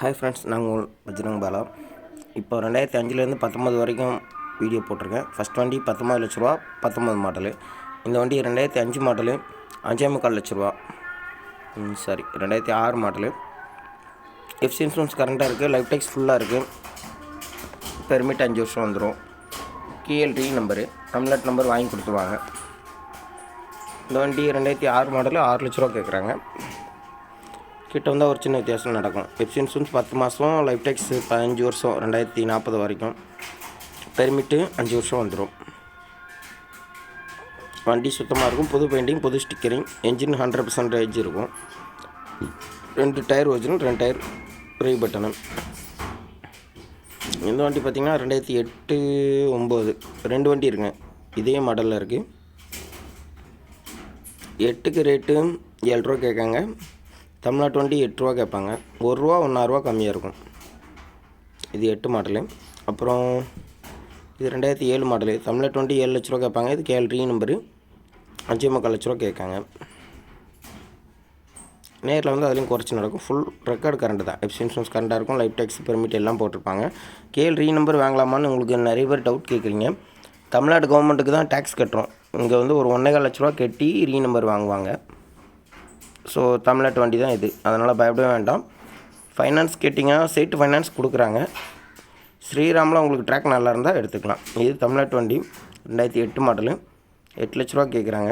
Hi friends நாங்கள் உங்கள் பஜ்ரங் பாலா. இப்போ ரெண்டாயிரத்தி அஞ்சுலேருந்து பத்தொம்பது வரைக்கும் வீடியோ போட்டிருக்கேன். ஃபஸ்ட் வண்டி பத்தொம்பது லட்ச ரூபா பத்தொம்பது மாடலு இந்த வண்டி ரெண்டாயிரத்தி அஞ்சு மாடலு அஞ்சே முக்கால் லட்ச ரூபா. ம், சாரி. ரெண்டாயிரத்தி ஆறு மாடலு எஃப்சி இன்சூரன்ஸ் கரண்ட்டாக இருக்குது லைஃப் டேக்ஸ் ஃபுல்லாக இருக்குது பெர்மிட் அஞ்சு வருஷம் வந்துடும் கிஎல்டி நம்பரு தமிழ்நாட்டு நம்பர் வாங்கி கொடுத்துருவாங்க. இந்த வண்டி ரெண்டாயிரத்தி ஆறு மாடலு ஆறு லட்ச ரூபா கேட்குறாங்க கிட்ட வந்தால் ஒரு சின்ன வித்தியாசம் நடக்கும். பெப்சி இன்சூரன்ஸ் பத்து மாதம் லைஃப் டேக்ஸ் பதினஞ்சு வருஷம் ரெண்டாயிரத்தி நாற்பது வரைக்கும். பெர்மிட்டு அஞ்சு வருஷம் வந்துடும் வண்டி சுத்தமாக இருக்கும் புது பெயிண்டிங் புது ஸ்டிக்கரிங் என்ஜின் ஹண்ட்ரட் பர்சன்டேஜ் இருக்கும். ரெண்டு டயர் ஒரிஜினல் ரெண்டு டயர் ரீ பட்டனு இந்த வண்டி பார்த்திங்கன்னா ரெண்டாயிரத்தி எட்டு ஒம்பது ரெண்டு வண்டி இருக்குங்க. இதே மாடலில் இருக்குது எட்டுக்கு ரேட்டு ஏழு ரூபா கேட்காங்க. தமிழ்நாட்டு வண்டி எட்டு ரூபா கேட்பாங்க. ஒரு ரூபா ஒன்றாயிரூவா கம்மியாக இருக்கும். இது எட்டு மாடலு. அப்புறம் இது ரெண்டாயிரத்தி ஏழு மாடலு. தமிழ்நாட்டு வண்டி ஏழு லட்ச ரூபா கேட்பாங்க. இது கேஎல் ரீ நம்பரு. அஞ்சு முக்கால் லட்ச ரூபா கேட்காங்க. நேரில் வந்து அதுலேயும் குறைச்சி நடக்கும். ஃபுல் ரெக்கார்டு கரண்ட் தான். எஃப்சி இன்சூரன்ஸ் கரண்டாக இருக்கும். லைஃப் டேக்ஸ் பெர்மிட் எல்லாம் போட்டிருப்பாங்க. கேள் ரீ நம்பர் வாங்கலாமான்னு உங்களுக்கு நிறைய பேர் டவுட் கேட்குறீங்க. தமிழ்நாடு கவர்மெண்ட்டுக்கு தான் டேக்ஸ் கட்டுறோம். இங்கே வந்து ஒரு ஒன்றேகால் லட்ச ரூபா கட்டி ரீ நம்பர் வாங்குவாங்க. ஸோ தமிழ்நாட்டு வண்டி தான் இது. அதனால் பயப்படவே வேண்டாம். ஃபைனான்ஸ் கேட்டிங்கன்னா சைட்டு ஃபைனான்ஸ் கொடுக்குறாங்க. ஸ்ரீராமில் உங்களுக்கு ட்ராக் நல்லா இருந்தால் எடுத்துக்கலாம். இது தமிழ்நாட்டு வண்டி ரெண்டாயிரத்தி எட்டு மாடலு எட்டு லட்ச ரூபா கேட்குறாங்க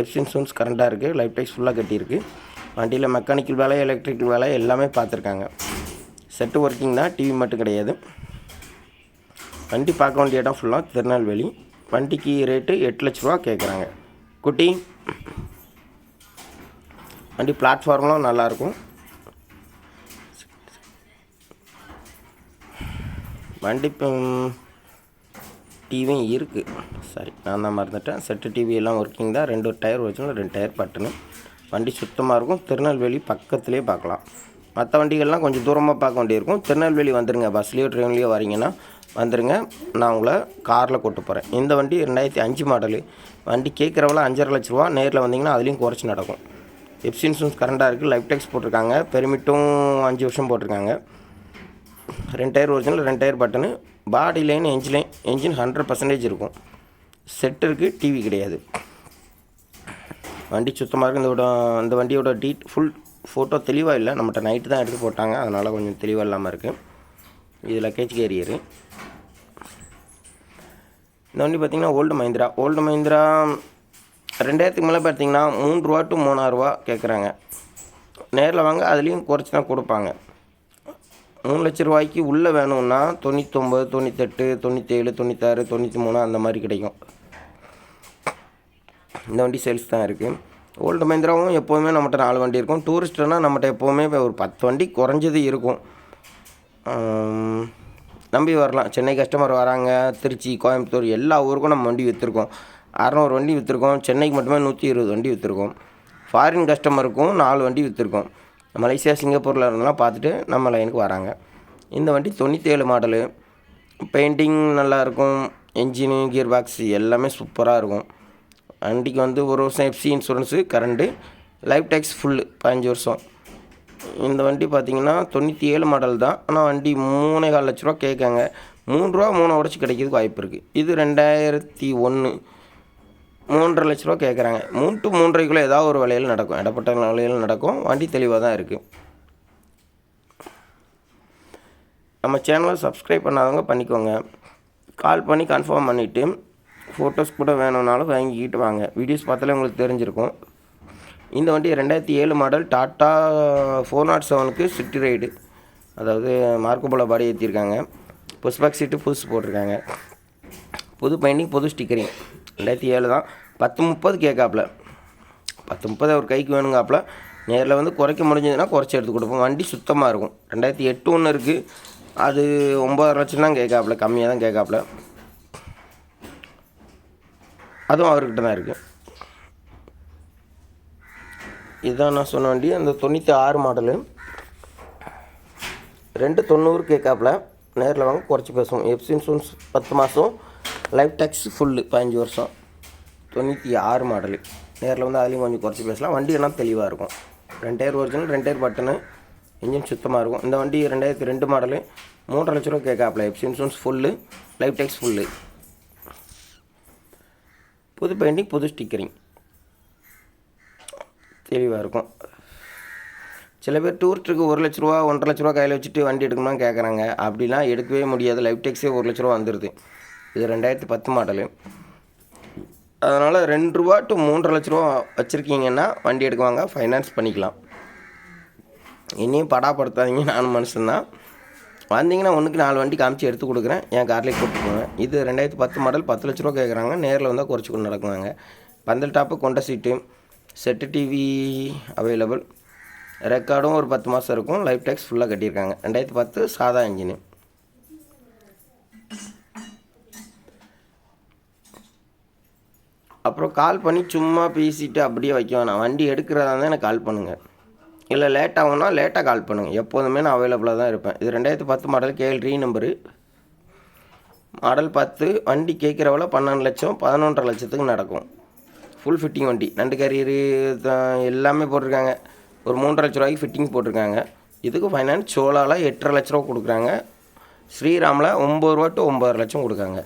எஃப்சி இன்சூரன்ஸ் கரண்ட்டாக இருக்குது லைஃப் டைக்ஸ் ஃபுல்லாக கட்டியிருக்கு. வண்டியில் மெக்கானிக்கல் வேலை எலக்ட்ரிக்கல் வேலை எல்லாமே பார்த்துருக்காங்க. செட்டு ஒர்க்கிங் தான். டிவி மட்டும் கிடையாது. வண்டி பார்க்க வேண்டிய இடம் ஃபுல்லாக திருநெல்வேலி. வண்டிக்கு ரேட்டு எட்டு லட்ச ரூபா கேட்குறாங்க குட்டி. வண்டி பிளாட்ஃபார்ம்லாம் நல்லாயிருக்கும். வண்டி டிவியும் இருக்குது சாரி நான் தான் மறந்துட்டேன். செட்டு டிவி எல்லாம் ஒர்க்கிங் தான். ரெண்டு டயர் வச்சுக்கணும் ரெண்டு டயர் பட்டுன்னு வண்டி சுத்தமாக இருக்கும். திருநெல்வேலி பக்கத்துலேயே பார்க்கலாம். மற்ற வண்டிகள்லாம் கொஞ்சம் தூரமாக பார்க்க வேண்டியிருக்கும் திருநெல்வேலி வந்துடுங்க பஸ்லேயோ ட்ரெயின்லேயோ வரீங்கன்னா வந்துடுங்க நான் உங்களை காரில் கூட்டு போகிறேன் இந்த வண்டி ரெண்டாயிரத்தி அஞ்சு மாடலு வண்டி கேட்குறவெல்லாம் அஞ்சரை லட்ச ரூபா நேரில் வந்தீங்கன்னா அதுலேயும் குறைச்சி நடக்கும். எப்சி இன்சூரன்ஸ் கரண்டாக இருக்குது லைஃப் டேக்ஸ் போட்டிருக்காங்க. பெர்மிட்டும் அஞ்சு வருஷம் போட்டிருக்காங்க. ரெண்டு டயர் ஒரிஜினல் ரெண்டு tyre button body line engine line engine hundred percentage இருக்கும். செட் இருக்குது டிவி கிடையாது. வண்டி சுத்தமாக இருக்குது இந்த இந்த வண்டியோட டீட் ஃபுல் ஃபோட்டோ தெளிவாக இல்லை. நம்மகிட்ட நைட்டு தான் எடுத்து போட்டாங்க. அதனால் கொஞ்சம் தெளிவாக இல்லாமல் இருக்குது இது லக்கேஜ் கேரியரு இந்த வண்டி பார்த்திங்கன்னா ஓல்டு மஹிந்திரா ஓல்டு மஹிந்திரா ரெண்டாயிரத்துக்கு மேலே பார்த்தீங்கன்னா மூணு ரூபா டு மூணாயிரரூவா கேட்குறாங்க நேரில் வாங்க அதுலேயும் குறைச்சி தான் கொடுப்பாங்க. மூணு லட்ச ரூபாய்க்கு உள்ளே வேணும்னா தொண்ணூத்தொம்பது தொண்ணூத்தெட்டு தொண்ணூற்றேழு தொண்ணூத்தாறு தொண்ணூற்றி மூணு அந்த மாதிரி கிடைக்கும். இந்த வண்டி சேல்ஸ் தான் இருக்குது ஓல்டு மஹிந்திராவும் எப்போவுமே நம்மகிட்ட நாலு வண்டி இருக்கும். டூரிஸ்ட்னா நம்மகிட்ட எப்போவுமே ஒரு பத்து வண்டி குறைஞ்சது இருக்கும். நம்பி வரலாம். சென்னை கஸ்டமர் வராங்க திருச்சி கோயம்புத்தூர் எல்லா ஊருக்கும் நம்ம வண்டி விற்றுருக்கோம் அறநூறு வண்டி விற்றுருக்கோம் சென்னைக்கு மட்டுமே நூற்றி இருபது வண்டி விற்றுருக்கோம் ஃபாரின் கஸ்டமருக்கும் நாலு வண்டி விற்றுருக்கோம் மலேசியா சிங்கப்பூரில் இருந்தெல்லாம் பார்த்துட்டு நம்ம லைனுக்கு வராங்க. இந்த வண்டி தொண்ணூற்றி ஏழு மாடலு பெயிண்டிங் நல்லாயிருக்கும். என்ஜினு கியர் பாக்ஸ் எல்லாமே சூப்பராக இருக்கும். வண்டிக்கு வந்து ஒரு வருஷம் FC insurance current life tax full பதினஞ்சு வருஷம். இந்த வண்டி பார்த்தீங்கன்னா தொண்ணூற்றி ஏழு மாடல் தான். ஆனால் வண்டி மூணே கால் லட்ச ரூபா கேட்காங்க. மூணு ரூபா மூணு உடச்சி கிடைக்கிறதுக்கு வாய்ப்பு இருக்குது இது ரெண்டாயிரத்தி ஒன்று மூன்றரை லட்ச ரூபா கேட்குறாங்க மூணு டு மூன்றரைக்குள்ளே ஏதாவது ஒரு விலையில் நடக்கும். இடப்பட்ட விலையில் நடக்கும். வண்டி தெளிவாக தான் இருக்குது நம்ம சேனலை சப்ஸ்கிரைப் பண்ணாதவங்க பண்ணிக்கோங்க. கால் பண்ணி கன்ஃபார்ம் பண்ணிவிட்டு ஃபோட்டோஸ் கூட வேணும்னாலும் வாங்கிக்கிட்டு வாங்க. வீடியோஸ் பார்த்தாலே உங்களுக்கு தெரிஞ்சிருக்கும். இந்த வண்டி ரெண்டாயிரத்தி ஏழு மாடல் டாட்டா ஃபோர் நாட் செவனுக்கு சிட்டி ரைடு அதாவது மார்க்கோபோல பாடி ஏற்றிருக்காங்க புஷ்பாக் சீட்டு புதுசு போட்டிருக்காங்க. புது பெயிண்டிங் புது ஸ்டிக்கரிங் ரெண்டாயிரத்தி ஏழு தான். பத்து முப்பது கேட்காப்புல. பத்து முப்பது அவர் கைக்கு வேணுங்காப்புல நேரில் வந்து குறைக்க முடிஞ்சதுன்னா குறைச்சி எடுத்து கொடுப்போம். வண்டி சுத்தமாக இருக்கும். ரெண்டாயிரத்தி எட்டு ஒன்று இருக்குது அது ஒம்பது லட்சம் தான் கேட்காப்புல கம்மியாக தான் கேட்காப்புல. அதுவும் அவர்கிட்ட தான் இருக்குது இதுதான் நான் சொன்ன வண்டி. அந்த தொண்ணூற்றி ஆறு மாடலு. ரெண்டு தொண்ணூறு கேட்காப்புல நேரில் வாங்க குறைச்சி பேசுவோம். எஃப்சி இன்சூரன்ஸ் பத்து மாதம் லைஃப் டேக்ஸ் ஃபுல்லு பதினஞ்சு வருஷம். தொண்ணூற்றி ஆறு மாடலு நேரில் வந்து அதுலேயும் கொஞ்சம் குறைச்சி பேசலாம். வண்டி எல்லாம் தெளிவாக இருக்கும். ரெண்டு டயர் ஒரிஜினல் ரெண்டு டயர் பட்டனு இன்ஜின் சுத்தமாக இருக்கும். இந்த வண்டி ரெண்டாயிரத்தி ரெண்டு மாடலு மூன்றரை லட்ச ரூபா கேட்காப்ல. FC insurance full life tax full புது பெயிண்டிங் புது ஸ்டிக்கரிங் தெளிவாக இருக்கும். சில பேர் டூரிஸ்ட்டுக்கு ஒரு லட்ச ரூபா ஒன்றரை லட்ச ரூபா கையில் வச்சுட்டு வண்டி எடுக்கணும்னு கேட்குறாங்க அப்படிலாம் எடுக்கவே முடியாது. லைஃப் டேக்ஸே ஒரு லட்ச ரூபா வந்துடுது இது ரெண்டாயிரத்தி பத்து மாடலு. அதனால் ரெண்டு ரூபா டு மூன்றரை லட்ச ரூபா வச்சுருக்கீங்கன்னா வண்டி எடுக்குவாங்க ஃபைனான்ஸ் பண்ணிக்கலாம். இனியும் படாப்படுத்தாதீங்க நானும் மனுஷன்தான். வந்தீங்கன்னா ஒன்றுக்கு நாலு வண்டி காமிச்சு எடுத்து கொடுக்குறேன். என் கார்லேயே கூப்பிட்டு போவேன். இது ரெண்டாயிரத்தி பத்து மாடல் பத்து லட்ச ரூபா கேட்குறாங்க நேரில் வந்தால் குறைச்சி கொண்டு நடக்குவாங்க. பந்தல் டாப்பு கொண்ட சீட்டு செட்டு டிவி அவைலபிள் ரெக்கார்டும் ஒரு பத்து மாதம் இருக்கும். லைஃப் டேக்ஸ் ஃபுல்லாக கட்டியிருக்காங்க. ரெண்டாயிரத்தி பத்து சாதா இன்ஜினு அப்புறம் கால் பண்ணி சும்மா பேசிட்டு அப்படியே வைக்க வேணாம். வண்டி எடுக்கிறதா இருந்தால் எனக்கு கால் பண்ணுங்கள் இல்லை லேட் ஆகும்னா லேட்டாக கால் பண்ணுங்கள் எப்போதுமே நான் அவைலபிளாக தான் இருப்பேன். இது ரெண்டாயிரத்தி பத்து மாடல் கேஎல் நம்பரு மாடல் பத்து வண்டி கேட்குறவள பன்னெண்டு லட்சம் பதினொன்றரை லட்சத்துக்கு நடக்கும். ஃபுல் ஃபிட்டிங் வண்டி. நண்டு கரியரு எல்லாமே போட்டிருக்காங்க. ஒரு மூன்றரை லட்ச ரூபாய்க்கு ஃபிட்டிங் போட்டிருக்காங்க. இதுக்கு ஃபைனான்ஸ் சோலாவில் எட்டரை லட்ச ரூபா கொடுக்குறாங்க. ஸ்ரீராமில் ஒம்பது ரூபா டு ஒம்பது லட்சம் கொடுக்காங்க.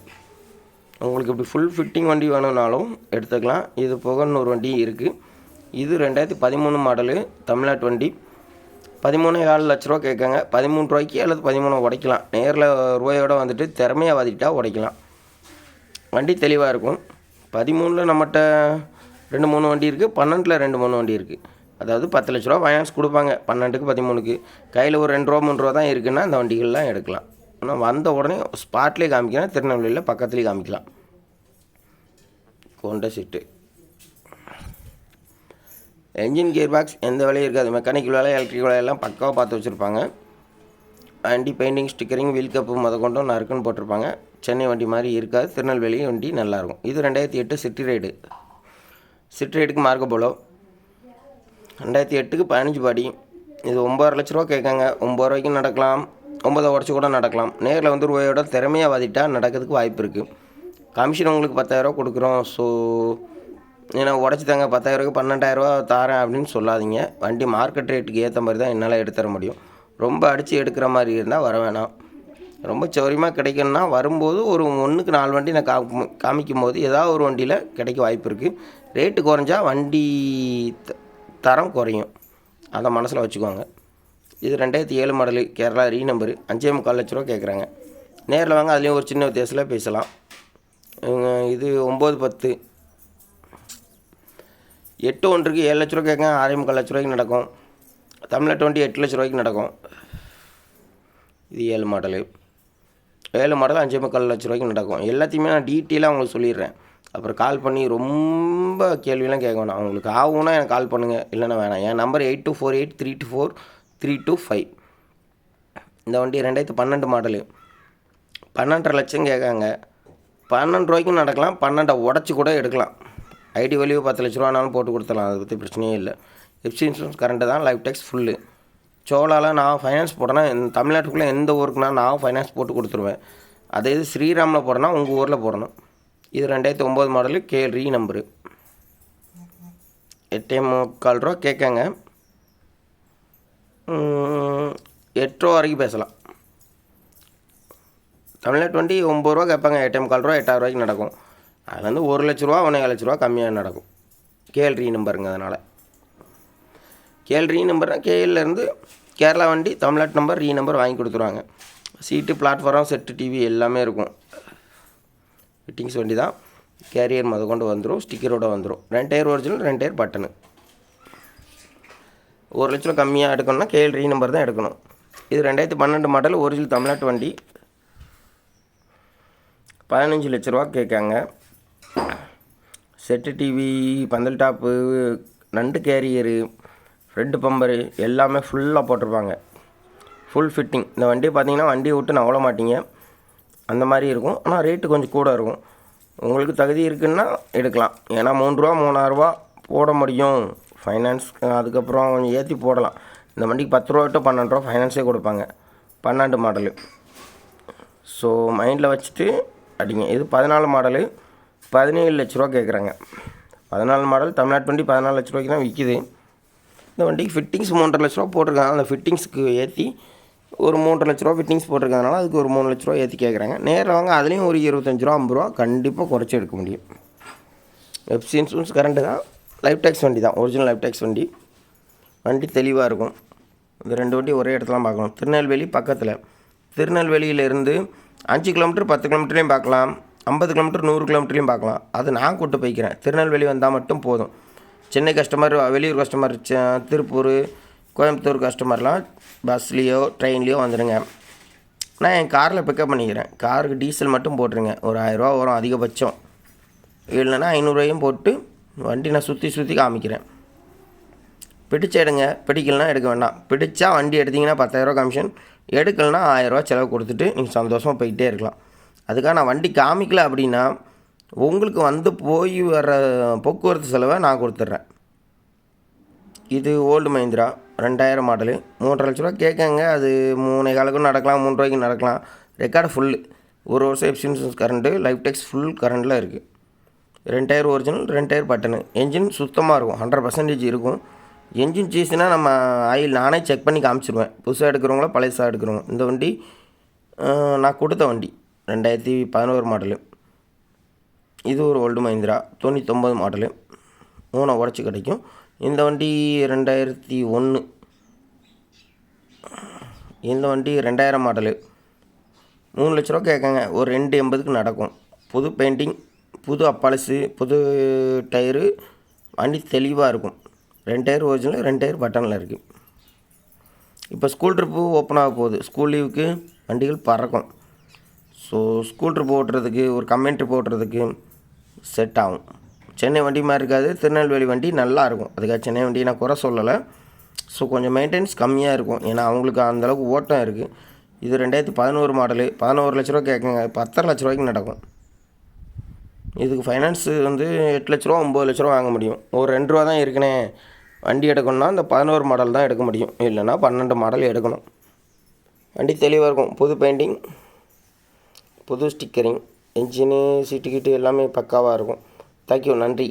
உங்களுக்கு இப்படி ஃபுல் ஃபிட்டிங் வண்டி வேணும்னாலும் எடுத்துக்கலாம். இது போக இன்னொரு வண்டி இருக்குது இது ரெண்டாயிரத்தி பதிமூணு மாடலு தமிழ்நாட்டு வண்டி. பதிமூணு ஏழு லட்ச ரூபா கேட்காங்க பதிமூணு ரூபாய்க்கு அல்லது பதிமூணு உடைக்கலாம். நேரில் ரூபாயோடு வந்துட்டு திறமையாக வாதிட்டா உடைக்கலாம். வண்டி தெளிவாக இருக்கும். பதிமூணில் நம்மகிட்ட ரெண்டு மூணு வண்டி இருக்குது பன்னெண்டில் ரெண்டு மூணு வண்டி இருக்குது அதாவது பத்து லட்ச ரூபா ஃபைனான்ஸ் கொடுப்பாங்க. பன்னெண்டுக்கு பதிமூணுக்கு. கையில் ஒரு ரெண்டு ரூபா மூணு ரூபா தான் இருக்குன்னா அந்த வண்டிகள்லாம் எடுக்கலாம். ஆனால் வந்த உடனே ஸ்பாட்லேயே காமிக்கலாம் திருநெல்வேலியில் பக்கத்துலேயே காமிக்கலாம். கொண்ட சீட்டு. என்ஜின் கியர் பாக்ஸ் எந்த வேலையும் இருக்காது. மெக்கானிக்கல் வேலை எலக்ட்ரிக் வேலையெல்லாம் பக்காவாக பார்த்து வச்சுருப்பாங்க. வண்டி பெயிண்டிங் ஸ்டிக்கரிங் வீல் கப்பு முத கொண்டும் நறுக்குன்னு போட்டிருப்பாங்க. சென்னை வண்டி மாதிரி இருக்காது. திருநெல்வேலி வண்டி நல்லாயிருக்கும் இது ரெண்டாயிரத்தி எட்டு சிட்டி ரைடு சிட்டி ரைடுக்கு மார்க்க போலோ. ரெண்டாயிரத்தி எட்டுக்கு பதினஞ்சு பாடி. இது ஒம்பது லட்ச ரூபா கேட்காங்க. ஒம்பது ரூபாய்க்கும் நடக்கலாம். ஒன்பதை உடச்சி கூட நடக்கலாம். நேரில் வந்து ரூபாயோட திறமையாக வாதிட்டால் நடக்கிறதுக்கு வாய்ப்பு இருக்குது கமிஷன் உங்களுக்கு பத்தாயிரரூவா கொடுக்குறோம். ஸோ ஏன்னா உடச்சி தாங்க பத்தாயிரரூவாய்க்கு பன்னெண்டாயிரரூவா தாரேன் அப்படின்னு சொல்லாதீங்க. வண்டி மார்க்கெட் ரேட்டுக்கு ஏற்ற மாதிரி தான் என்னால் எடுத்து தர முடியும். ரொம்ப அடித்து எடுக்கிற மாதிரி இருந்தால் வர வேணாம். ரொம்ப சௌரியமாக கிடைக்கணும்னா வரும்போது ஒரு ஒன்றுக்கு நாலு வண்டி நான் காமி காமிக்கும் போது ஏதாவது ஒரு வண்டியில் கிடைக்க வாய்ப்பு இருக்குது ரேட்டு குறைஞ்சா வண்டி த- தரம் குறையும். அதை மனசில் வச்சுக்கோங்க. இது ரெண்டாயிரத்தி ஏழு மாடலு கேரளா ரீ நம்பரு அஞ்சே முக்கால் லட்ச ரூபா கேட்குறாங்க நேரில் வாங்க அதுலேயும் ஒரு சின்ன வித்தியாசத்தில் பேசலாம். இது ஒம்பது பத்து. எட்டு ஒன்றுக்கு ஏழு லட்ச ரூபா கேட்குங்க ஆறே முக்கால் லட்ச ரூபாய்க்கு நடக்கும். தமிழ்நாட்டு டுவெண்ட்டி எட்டு லட்ச ரூபாய்க்கு நடக்கும். இது ஏழு மாடலு. ஏழு மாடல் அஞ்சே முக்கால் லட்ச ரூபாய்க்கு நடக்கும். எல்லாத்தையுமே நான் டீட்டெயிலாக உங்களுக்கு சொல்லிடுறேன். அப்புறம் கால் பண்ணி ரொம்ப கேள்வியெலாம் கேட்க வேணாம். அவங்களுக்கு ஆகும்னா எனக்கு கால் பண்ணுங்கள் இல்லைன்னா வேணாம். என் number eight two four eight three two four three two five இந்த வண்டி ரெண்டாயிரத்து பன்னெண்டு மாடலு பன்னெண்டரை லட்சம் கேட்காங்க. பன்னெண்டு ரூபாய்க்கும் நடக்கலாம் பன்னெண்டை உடச்சி கூட எடுக்கலாம். ஐடி வேல்யூ பத்து லட்ச ரூபானாலும் போட்டு கொடுத்துடலாம் அதை பற்றி பிரச்சனையே இல்லை. எஃப்சி இன்சூரன்ஸ் கரண்ட்டு தான் லைஃப் டேக்ஸ் ஃபுல்லு சோலாவில் நான் ஃபைனான்ஸ் போட்டேன்னா இந்த தமிழ்நாட்டுக்குள்ளே எந்த ஊருக்குனா நான் ஃபைனான்ஸ் போட்டு கொடுத்துருவேன். அதே இது ஸ்ரீராமில் போடனா உங்கள் ஊரில் போடணும். இது ரெண்டாயிரத்தி ஒம்பது மாடலு கே ரீ நம்பரு எட்டே முக்கால் ரூபா கேட்காங்க. எட்டு ரூபா வரைக்கும் பேசலாம். தமிழ்நாட்டு வண்டி ஒம்பது ரூபா கேட்பாங்க எட்டே கால் ரூபா எட்டாயிரம் ரூபாய்க்கு நடக்கும். அது வந்து ஒரு லட்ச ரூபா ஒன்றே லட்ச ரூபா கம்மியாக நடக்கும். கேஎல் ரீ நம்பருங்க அதனால். கேஎல் நம்பர்னால் கேஎல்லேருந்து கேரளா வண்டி தமிழ்நாட்டு நம்பர் ரீ நம்பர் வாங்கி கொடுத்துருவாங்க. சீட்டு பிளாட்ஃபார்ம் செட்டு டிவி எல்லாமே இருக்கும். ஃபிட்டிங்ஸ் வண்டி தான். கேரியர் முத கொண்டு வந்துடும் ஸ்டிக்கரோட வந்துடும் ரெண்டு டயர் ஒரிஜினல் ரெண்டு டயர் பட்டனு ஒரு லட்சம் கம்மியாக எடுக்கணும்னா கேஎல் ரீ நம்பர் தான் எடுக்கணும். இது ரெண்டாயிரத்தி பன்னெண்டு மாடல் ஒரிஜினல் தமிழ்நாட்டு வண்டி. பதினஞ்சு லட்ச ரூபா கேட்காங்க. செட்டு டிவி பந்தல் டாப்பு நண்டு கேரியரு ஃப்ரெண்டு பம்பரு எல்லாமே ஃபுல்லாக போட்டிருப்பாங்க. ஃபுல் ஃபிட்டிங் இந்த வண்டி பார்த்தீங்கன்னா வண்டியை விட்டு நவள மாட்டீங்க. அந்த மாதிரி இருக்கும். ஆனால் ரேட்டு கொஞ்சம் கூட இருக்கும். உங்களுக்கு தகுதி இருக்குன்னா எடுக்கலாம். ஏன்னா மூன்று ரூபா மூணாயிரரூபா போட முடியும். ஃபைனான்ஸ் அதுக்கப்புறம் கொஞ்சம் ஏற்றி போடலாம். இந்த வண்டிக்கு பத்து ரூபா டு பன்னெண்டு ரூபா ஃபைனான்ஸே கொடுப்பாங்க. பன்னெண்டு மாடலு ஸோ மைண்டில் வச்சுட்டு அடிங்க. இது பதினாலு மாடலு பதினேழு லட்ச ரூபா கேட்குறாங்க பதினாலு மாடல் தமிழ்நாட்டு வண்டி பதினாலு லட்ச ரூபாய்க்கு தான் விற்கிது இந்த வண்டிக்கு ஃபிட்டிங்ஸ் மூன்றரை லட்ச ரூபா போட்டிருக்காங்க. அந்த ஃபிட்டிங்ஸ்க்கு ஏற்றி ஒரு மூன்றரை லட்ச ரூபா ஃபிட்டிங்ஸ் போட்டிருக்கறதுனால அதுக்கு ஒரு மூணு லட்ச ரூபா ஏற்றி கேட்குறாங்க நேரில் வாங்க அதுலேயும் ஒரு இருபத்தஞ்சி ரூபா ஐம்பது ரூபா கண்டிப்பாக குறைச்சி எடுக்க முடியும். எஃப்சி இன்சூரன்ஸ் கரண்ட்டு தான். லைஃப் டேக்ஸ் வண்டி தான் ஒரிஜினல் லைஃப் டேக்ஸ் வண்டி. வண்டி தெளிவாக இருக்கும். இந்த ரெண்டு வண்டி ஒரே இடத்துலலாம் பார்க்கணும். திருநெல்வேலி பக்கத்தில். திருநெல்வேலியிலேருந்து அஞ்சு கிலோமீட்டர் பத்து கிலோமீட்டர்லேயும் பார்க்கலாம். ஐம்பது கிலோமீட்டர் நூறு கிலோமீட்டர்லையும் பார்க்கலாம். அது நான் கூட்டு போய்க்கிறேன். திருநெல்வேலி வந்தால் மட்டும் போதும். சென்னை கஸ்டமர் வெளியூர் கஸ்டமர் திருப்பூர் கோயம்புத்தூர் கஸ்டமர்லாம் பஸ்லேயோ ட்ரெயின்லேயோ வந்துடுங்க நான் என் காரில் பிக்கப் பண்ணிக்கிறேன். காருக்கு டீசல் மட்டும் போட்டுருங்க. ஒரு ஆயிரரூவா வரும் அதிகபட்சம். இல்லைன்னா ஐநூறுரூவாயும் போட்டு வண்டி நான் சுற்றி சுற்றி காமிக்கிறேன். பிடிச்ச எடுங்க. பிடிக்கலனா எடுக்க வேண்டாம். பிடிச்சா வண்டி எடுத்தீங்கன்னா பத்தாயிரரூவா கமிஷன் எடுக்கலைன்னா ஆயிரரூவா செலவு கொடுத்துட்டு நீங்கள் சந்தோஷமாக போயிட்டே இருக்கலாம். அதுக்காக நான் வண்டி காமிக்கல அப்படின்னா உங்களுக்கு வந்து போய் வர போக்குவரத்து செலவை நான் கொடுத்துட்றேன். இது ஓல்டு மஹிந்திரா. ரெண்டாயிரம் மாடலு. மூன்றரை லட்ச ரூபா கேட்காங்க. அது மூணு காலுக்கும் நடக்கலாம் மூணு ரூபாய்க்கு நடக்கலாம். ரெக்கார்டு ஃபுல்லு ஒரு வருஷம் FC insurance current life tax full கரண்டில் இருக்குது ரெண்டு டயர் ஒரிஜினல் ரெண்டு டயர் பட்டனு என்ஜின் சுத்தமாக இருக்கும் ஹண்ட்ரட் பர்சன்டேஜ் இருக்கும். என்ஜின் சீஸ்னா நம்ம ஆயில் நானே செக் பண்ணி காமிச்சிருவேன். புதுசாக எடுக்கிறவங்கள பழையசாக எடுக்கிறவங்க. இந்த வண்டி நான் கொடுத்த வண்டி ரெண்டாயிரத்தி பதினோரு மாடலு இது ஒரு ஓல்டு மஹிந்திரா தொண்ணூத்தொம்பது மாடலு மூணை உடச்சி கிடைக்கும். இந்த வண்டி ரெண்டாயிரத்தி ஒன்று இந்த வண்டி ரெண்டாயிரம் மாடலு மூணு லட்ச ரூபா கேட்காங்க. ஒரு ரெண்டு எண்பதுக்கு நடக்கும். புது பெயிண்டிங் புது அப்பாலிஸு புது டயரு வண்டி தெளிவாக இருக்கும். ரெண்டு டயர் ஒரிஜினல் ரெண்டு டயர் பட்டனில் இருக்குது இப்போ ஸ்கூல் ட்ரிப்பு ஓப்பன் ஆக போகுது. ஸ்கூல் லீவுக்கு வண்டிகள் பறக்கும். ஸோ ஸ்கூல் ட்ரிப் ஓட்டுறதுக்கு ஒரு கம்பெனி ட்ரிப் ஓட்டுறதுக்கு செட் ஆகும். சென்னை வண்டி மாதிரி இருக்காது. திருநெல்வேலி வண்டி நல்லா இருக்கும். அதுக்காக சென்னை வண்டி நான் குறை சொல்லலை. ஸோ கொஞ்சம் மெயின்டெனன்ஸ் கம்மியாக இருக்கும். ஏன்னா அவங்களுக்கு அந்தளவுக்கு ஓட்டம் இருக்குது இது ரெண்டாயிரத்தி பதினோரு மாடலு பதினோரு லட்ச ரூபா கேட்குங்க பத்தரை லட்ச ரூபாய்க்கு நடக்கும். இதுக்கு ஃபைனான்ஸு வந்து எட்டு லட்ச ரூபா ஒம்பது லட்ச ரூபா வாங்க முடியும். ஒரு ரெண்டு ரூபா தான் இருக்குனே வண்டி எடுக்கணும்னா இந்த பதினோரு மாடல் தான் எடுக்க முடியும். இல்லைன்னா பன்னெண்டு மாடல் எடுக்கணும். வண்டி தெளிவாக இருக்கும். புது பெயிண்டிங் புது ஸ்டிக்கரிங் இன்ஜினு சீட்டு கீட்டு எல்லாமே பக்காவாக இருக்கும். தேங்க்யூ நன்றி.